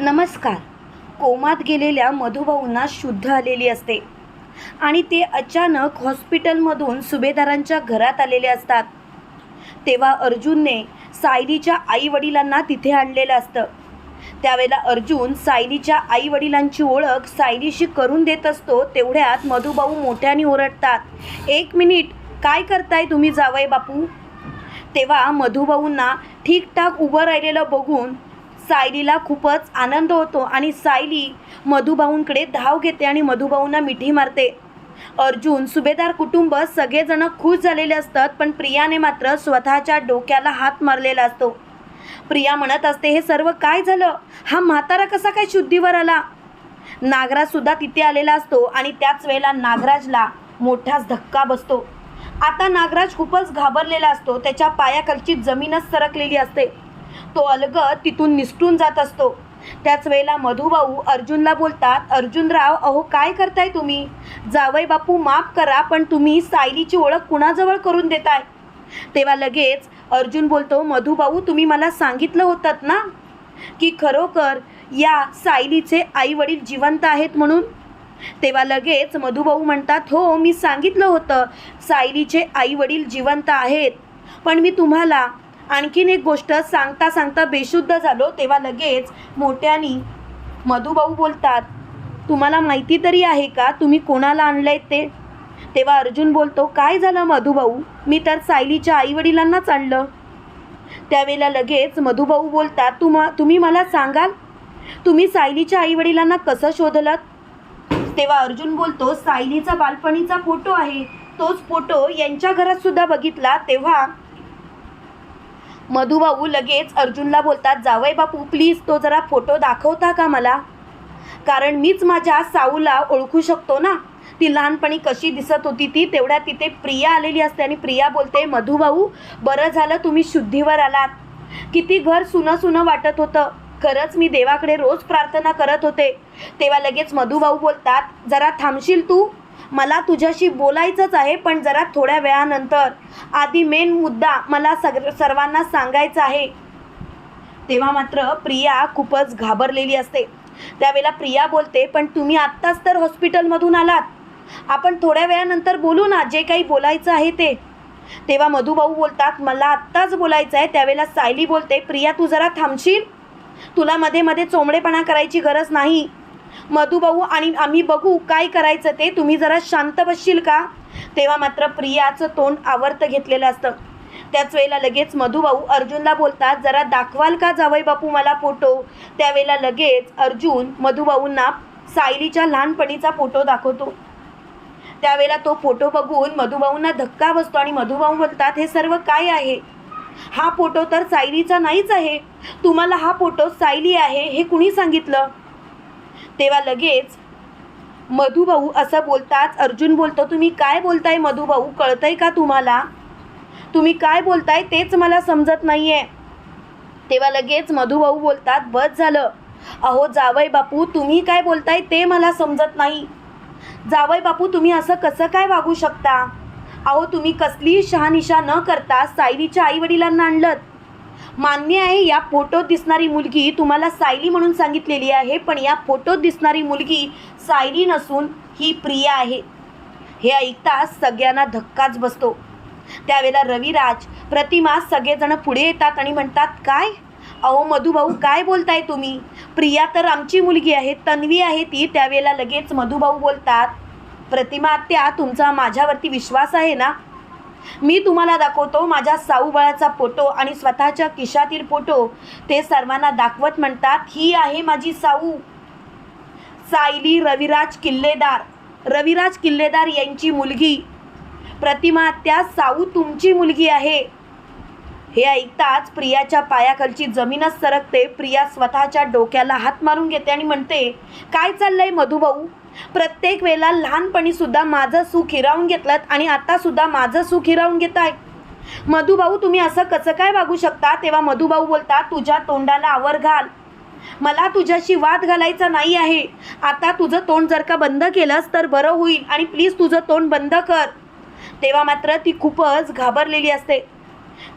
नमस्कार. कोमात गेलेल्या मधुभाऊंना शुद्ध आलेली असते. आणि ते अचानक हॉस्पिटलमधून सुभेदारांच्या घरात आलेले असतात. तेव्हा अर्जुनने सायलीच्या आई वडिलांना तिथे आणलेलं असतं. त्यावेळेला अर्जुन सायलीच्या आई वडिलांची ओळख सायलीशी करून देत असतो तेवढ्यात मधुभाऊ मोठ्याने ओरडतात एक मिनिट काय करताय तुम्ही जावय बापू? तेव्हा मधुभाऊंना ठीकठाक उभं राहिलेलं बघून सायलीला खूपच आनंद होतो आणि सायली मधुभाऊंकडे धाव घेते आणि मधुभाऊंना मिठी मारते. अर्जुन सुभेदार कुटुंब सगळेजण खुश झालेले असतात पण प्रियाने मात्र स्वतःच्या डोक्याला हात मारलेला असतो. प्रिया म्हणत असते हे सर्व काय झालं? हा म्हातारा कसा काय शुद्धीवर आला? नागराज सुद्धा तिथे आलेला असतो आणि त्याच वेळेला नागराजला मोठाच धक्का बसतो. आता नागराज खूपच घाबरलेला असतो त्याच्या पायाखालची जमीनच सरकलेली असते. तो अलग तिथून निसटून जात असतो. त्याच वेळेला मधुभाऊ अर्जुनला बोलतात अर्जुनराव अहो काय करताय तुम्ही? जावई बापू माफ करा पण तुम्ही सायलीची ओळख कुणाजवळ करून देताय? तेव्हा लगेच अर्जुन बोलतो मधुभाऊ तुम्ही मला सांगितलं होतं ना की खरोखर या सायलीचे आई वडील जिवंत आहेत म्हणून? तेव्हा लगेच मधुभाऊ म्हणतात हो मी सांगितलं होतं सायलीचे आई वडील जिवंत आहेत पण मी तुम्हाला आणखीन एक गोष्ट सांगता सांगता बेशुद्ध झालो तेव्हा लगेच मोठ्यानी मधुभाऊ बोलतात तुम्हाला माहिती तरी आहे का तुम्ही कोणाला आणलंय ते? तेव्हा अर्जुन बोलतो काय झालं मधुभाऊ मी तर सायलीच्या आईवडिलांनाच आणलं. त्यावेळेला लगेच मधुभाऊ बोलतात तुमा तुम्ही मला सांगाल? तुम्ही सायलीच्या आईवडिलांना कसं शोधलं तेव्हा अर्जुन बोलतो सायलीचा बालपणीचा फोटो आहे. तोच फोटो यांच्या घरात सुद्धा बघितला तेव्हा मधुभाऊ लगेच अर्जुनला बोलतात जावय बापू प्लीज तो जरा फोटो दाखवता का मला? कारण मीच माझ्या साऊला ओळखू शकतो ना. ती लहानपणी कशी दिसत होती ती तेवढ्या तिथे प्रिया आलेली असते आणि प्रिया बोलते मधुभाऊ बरं झालं तुम्ही शुद्धीवर आलात. किती घर सुनं सुनं वाटत होतं. खरंच मी देवाकडे रोज प्रार्थना करत होते. तेव्हा लगेच मधुभाऊ बोलतात जरा थांबशील तू? मला तुझ्याशी बोलायचंच आहे पण जरा थोड्या वेळानंतर. आधी मेन मुद्दा मला सग सर्वांना सांगायचा आहे. तेव्हा मात्र प्रिया खूपच घाबरलेली असते. त्यावेळेला प्रिया बोलते पण तुम्ही आत्ताच तर हॉस्पिटलमधून आलात. आपण थोड्या वेळानंतर बोलू ना जे काही बोलायचं आहे ते. तेव्हा मधुभाऊ बोलतात मला आत्ताच बोलायचं आहे. त्यावेळेला सायली बोलते प्रिया तू जरा थांबशील? तुला मध्ये मध्ये चोंबडेपणा करायची गरज नाही. मधुभाऊ आणि आम्ही बघू काय करायचं ते. तुम्ही जरा शांत बसशील का? तेव्हा मात्र प्रियाचं तोंड आवर्त घेतलेलं असतं. त्याच वेळेला लगेच मधुभाऊ अर्जुनला बोलतात जरा दाखवाल का जावई बापू मला फोटो? त्यावेळेला लगेच अर्जुन मधुभाऊंना सायलीच्या लहानपणीचा फोटो दाखवतो. त्यावेळेला तो फोटो बघून मधुभाऊंना धक्का बसतो आणि मधुभाऊ बोलतात हे सर्व काय आहे? हा फोटो तर सायलीचा नाहीच आहे. तुम्हाला हा फोटो सायली आहे हे कुणी सांगितलं? तेव्हा लगेच मधुभाऊ असं बोलताच अर्जुन बोलतो तुम्ही काय बोलताय मधुभाऊ? कळतंय का तुम्हाला? तुम्ही काय बोलताय तेच मला समजत नाही आहे तेव्हा लगेच मधुभाऊ बोलतात बस झालं. अहो जावय बापू तुम्ही काय बोलताय ते मला समजत नाही. जावय बापू तुम्ही असं कसं काय वागू शकता? अहो तुम्ही कसलीही शहानिशा न करता सायलीच्या आईवडिलांना आणलं मान्य आहे या फोटोत दिसणारी मुलगी तुम्हाला सायली म्हणून सांगितलेली आहे पण या फोटोत दिसणारी मुलगी सायली नसून ही प्रिया आहे. हे ऐकता सगळ्यांना धक्काच बसतो. त्यावेळेला रविराज प्रतिमा सगळेजण पुढे येतात आणि म्हणतात काय? अहो मधुभाऊ काय बोलताय तुम्ही? प्रिया तर आमची मुलगी आहे तन्वी आहे ती. त्यावेळेला लगेच मधुभाऊ बोलतात प्रतिमा आत्या तुमचा माझ्यावरती विश्वास आहे ना? मी तुम्हाला दाखवतो माझ्या साऊबाळाचा फोटो आणि स्वतःच्या किशातील फोटो. ते सर्वांना दाखवत म्हणतात ही आहे माझी साऊ. सायली रविराज किल्लेदार. रविराज किल्लेदार यांची मुलगी. प्रतिमा त्या साऊ तुमची मुलगी आहे. हे ऐकताच प्रियाच्या पायाखालची जमीनच सरकते. प्रिया स्वतःच्या डोक्याला हात मारून घेते आणि म्हणते काय चाललंय मधुभाऊ? प्रत्येक वेळेला लहानपणी सुद्धा माझं सुख हिरावून घेतलं आणि आता सुद्धा माझं सुख हिरावून घेत आहे मधुभाऊ तुम्ही असं कसं काय वागू शकता? तेव्हा मधुभाऊ बोलतात तुझ्या तोंडाला आवर घाल. मला तुझ्याशी वाद घालायचा नाही आहे. आता तुझं तोंड जर का बंद केलंस तर बरं होईल आणि प्लीज तुझं तोंड बंद कर. तेव्हा मात्र ती खूपच घाबरलेली असते.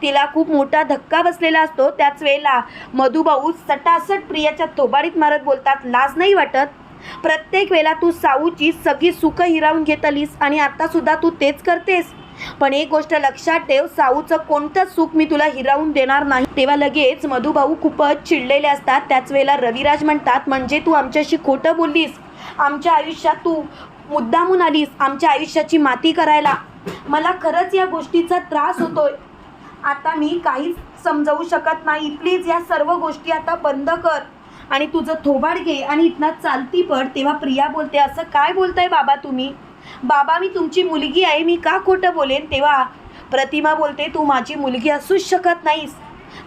तिला खूप मोठा धक्का बसलेला असतो. त्याच वेळेला मधुभाऊ सटासट प्रियाच्या थोबाडीत मारत बोलतात लाज नाही वाटत? प्रत्येक वेळेला तू साऊची सगळी सुखं हिरावून घेत आलीस आणि आत्तासुद्धा तू तेच करतेस. पण एक गोष्ट लक्षात ठेव साऊचं कोणतंच सुख मी तुला हिरावून देणार नाही. तेव्हा लगेच मधुभाऊ खूपच चिडलेले असतात. त्याच वेळेला रविराज म्हणतात म्हणजे तू आमच्याशी खोटं बोललीस? आमच्या आयुष्यात तू मुद्दामून आलीस आमच्या आयुष्याची माती करायला? मला खरंच या गोष्टीचा त्रास होतोय. आता मी काहीच समजावू शकत नाही. प्लीज या सर्व गोष्टी आता बंद कर. आणि तुझं थोबाड घे आणि इथनं चालती पड. तेव्हा प्रिया बोलते असं काय बोलताय बाबा तुम्ही? बाबा मी तुमची मुलगी आहे मी का खोटं बोलेन? तेव्हा प्रतिमा बोलते तू माझी मुलगी असूच शकत नाहीस.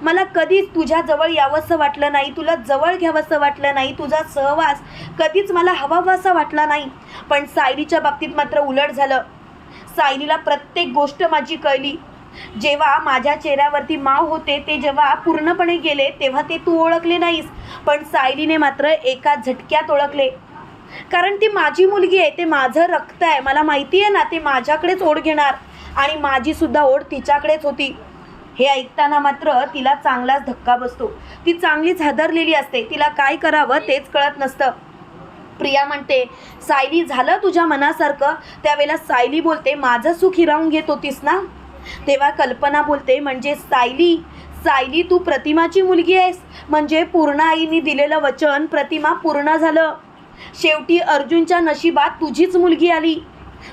मला कधीच तुझ्याजवळ यावंसं वाटलं नाही तुला जवळ घ्यावंसं वाटलं नाही तुझा सहवास कधीच मला हवावासा वाटला नाही. पण सायलीच्या बाबतीत मात्र उलट झालं. सायलीला प्रत्येक गोष्ट माझी कळली. जेव्हा माझ्या चेहऱ्यावरती माव होते ते जेव्हा पूर्णपणे गेले तेव्हा ते तू ओळखले नाहीस. पण सायलीने मात्र एका झटक्यात ओळखले. कारण ती माझी मुलगी आहे ते माझं रक्त आहे. मला माहिती आहे ना ते माझ्याकडेच ओढ घेणार. आणि माझीसुद्धा ओढ तिच्याकडेच होती. हे ऐकताना मात्र तिला चांगलाच धक्का बसतो. ती चांगलीच हादरलेली असते. तिला काय करावं तेच कळत नसतं. प्रिया म्हणते सायली झालं तुझ्या मनासारखं? त्यावेळेला सायली बोलते माझं सुख हिरावून घेत होतीस ना? तेव्हा कल्पना बोलते म्हणजे सायली सायली तू प्रतिमाची मुलगी आहेस. म्हणजे पूर्ण आईने दिलेलं वचन प्रतिमा पूर्ण झालं. शेवटी अर्जुनच्या नशिबात तुझीच मुलगी आली.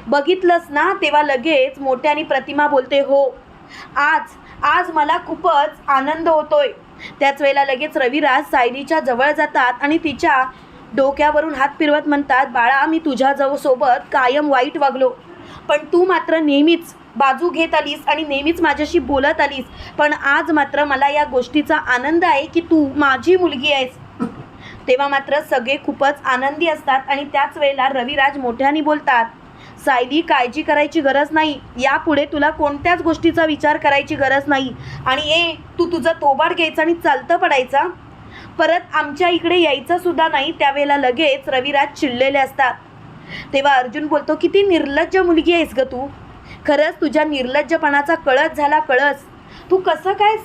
बघितलंस ना? तेव्हा लगेच मोठ्याने प्रतिमा बोलते हो. आज आज मला खूपच आनंद होतोय. त्याच वेळेला लगेच रविराज सायलीच्या जवळ जातात आणि तिच्या डोक्यावरून हात फिरवत म्हणतात बाळा मी तुझ्याजवळ सोबत कायम वाईट वागलो. पण तू मात्र नेहमीच बाजू घेत आलीस आणि नेहमीच माझ्याशी बोलत आलीस. पण आज मात्र मला या गोष्टीचा आनंद आहे की तू माझी मुलगी आहेस. तेव्हा मात्र सगळे खूपच आनंदी असतात आणि त्याच वेळेला रविराज मोठ्याने बोलतात सायली काळजी करायची गरज नाही. यापुढे तुला कोणत्याच गोष्टीचा विचार करायची गरज नाही. आणि ए तू तुझं तोबाड घ्यायचं आणि चालतं पडायचा. परत आमच्या इकडे यायचं सुद्धा नाही. त्यावेळेला लगेच रविराज चिडलेले असतात. तेव्हा अर्जुन बोलतो किती निर्लज्ज मुलगी आहेस ग तू. खरंच तुझ्या निर्लज्जपणाचा कळस झाला कळस. तू कसं काय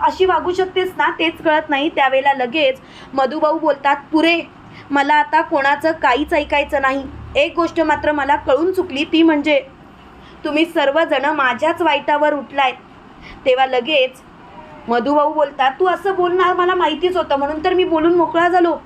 अशी वागू शकतेस ना? तेच कळत नाही. त्यावेळेला लगेच मधुभाऊ बोलतात पुरे मला आता कोणाचं काहीच ऐकायचं नाही. एक गोष्ट मात्र मला कळून चुकली ती म्हणजे तुम्ही सर्वजण माझ्याच वाईटावर उठलाय. तेव्हा लगेच मधुभाऊ बोलतात तू असं बोलणार? मला माहितीच होतं. म्हणून तर मी बोलून मोकळा झालो.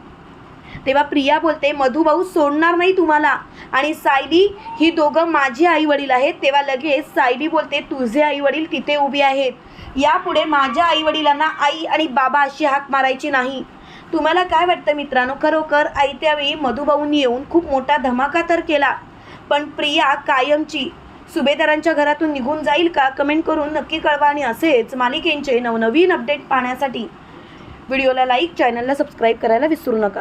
तेव्हा प्रिया बोलते मधुभाऊ सोडणार नाही तुम्हाला. आणि सायली ही दोघं माझी आईवडील आहेत. तेव्हा लगेच सायली बोलते तुझे आईवडील तिथे उभे आहेत. यापुढे माझ्या आईवडिलांना आई आणि बाबा अशी हाक मारायची नाही. तुम्हाला काय वाटतं मित्रांनो? खरोखर आई त्यावेळी मधुभाऊंनी येऊन खूप मोठा धमाका तर केला. पण प्रिया कायमची. सुभेदारांच्या घरातून निघून जाईल का? कमेंट करून नक्की कळवा आणि असेच मालिकेंचे नवनवीन अपडेट पाहण्यासाठी. व्हिडिओला लाईक चॅनलला सबस्क्राईब करायला विसरू नका.